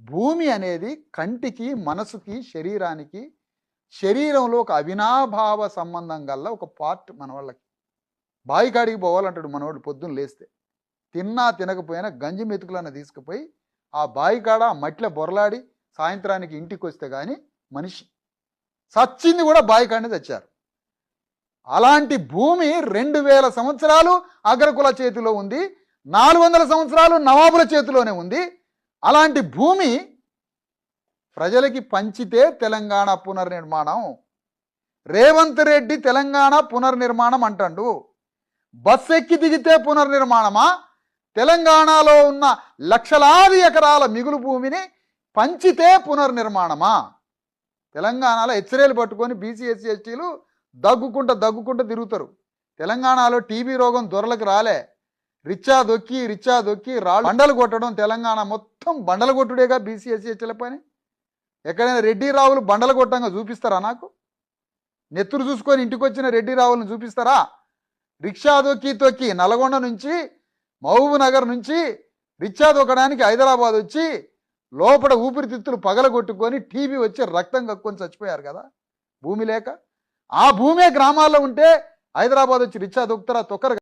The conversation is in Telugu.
భూమి అనేది కంటికి మనసుకి శరీరానికి శరీరంలో ఒక అవినాభావ సంబంధం గల్ల ఒక పార్ట్ మన వాళ్ళకి. బావి కాడికి పోవాలంటాడు మనవాడు పొద్దున్న లేస్తే. తిన్నా తినకపోయినా గంజి మెతుకులన్న తీసుకుపోయి ఆ బావి కాడ ఆ మట్టిలో బొరలాడి సాయంత్రానికి ఇంటికి వస్తే కానీ మనిషి సచ్చింది కూడా బావి కాడనే తెచ్చారు అలాంటి భూమి రెండు వేల సంవత్సరాలు అగ్రకుల చేతిలో ఉంది నాలుగు వందల సంవత్సరాలు నవాబుల చేతిలోనే ఉంది అలాంటి భూమి ప్రజలకి పంచితే తెలంగాణ పునర్నిర్మాణం. రేవంత్ రెడ్డి తెలంగాణ పునర్నిర్మాణం అంటాడు. బస్ ఎక్కి దిగితే పునర్నిర్మాణమా? తెలంగాణలో ఉన్న లక్షలాది ఎకరాల మిగులు భూమిని పంచితే పునర్నిర్మాణమా? తెలంగాణలో హెచ్చరేలు పట్టుకొని బీసీ ఎస్సీ ఎస్టీలు దగ్గుకుంటూ దగ్గుకుంటూ తిరుగుతారు. తెలంగాణలో టీబీ రోగం దొరలకు రాలే. రిచ్చా దొక్కి రిచ్చా దొక్కి రాళ్ళు బండలు కొట్టడం తెలంగాణ మొత్తం బండలు కొట్టుడేగా బీసీఎస్సీహెచ్ల పని. ఎక్కడైనా రెడ్డి రావులు బండలు కొట్టంగా చూపిస్తారా నాకు? నెత్తురు చూసుకొని ఇంటికి వచ్చిన రెడ్డి రావులను చూపిస్తారా? రిక్షా దొక్కి తొక్కి నల్గొండ నుంచి మహబూబ్ నగర్ నుంచి రిక్షా దొక్కడానికి హైదరాబాద్ వచ్చి లోపల ఊపిరితిత్తులు పగలగొట్టుకొని టీవీ వచ్చి రక్తం కక్కుని చచ్చిపోయారు కదా? భూమి లేక? ఆ భూమే గ్రామాల్లో ఉంటే హైదరాబాద్ వచ్చి రిక్షా దొక్కుతారా తొక్కరు